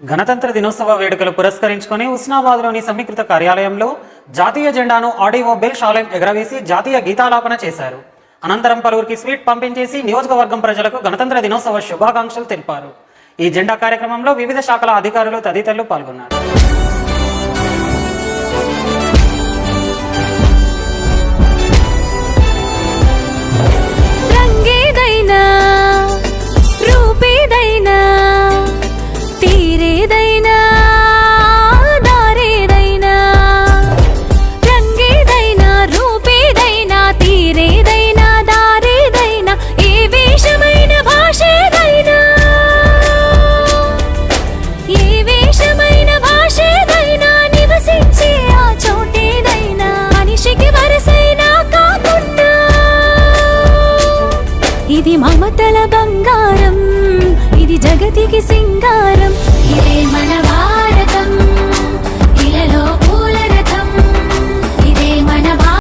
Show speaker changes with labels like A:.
A: గణతంత్ర దినోత్సవ వేడుకలు పురస్కరించుకొని ఉస్నాబాద్లోని సమీకృత కార్యాలయంలో జాతీయ జెండాను ఆడియో బెల్ షాలెం ఎగరవేసి జాతీయ గీతాలాపన చేశారు. అనంతరం పలువురికి స్వీట్ పంపించేసి నియోజకవర్గం ప్రజలకు గణతంత్ర దినోత్సవ శుభాకాంక్షలు తెలిపారు. ఈ జెండా కార్యక్రమంలో వివిధ శాఖల అధికారులు తదితరులు పాల్గొన్నారు.
B: ఇది మమతల బంగారం. ఇది జగతికి సింగారం.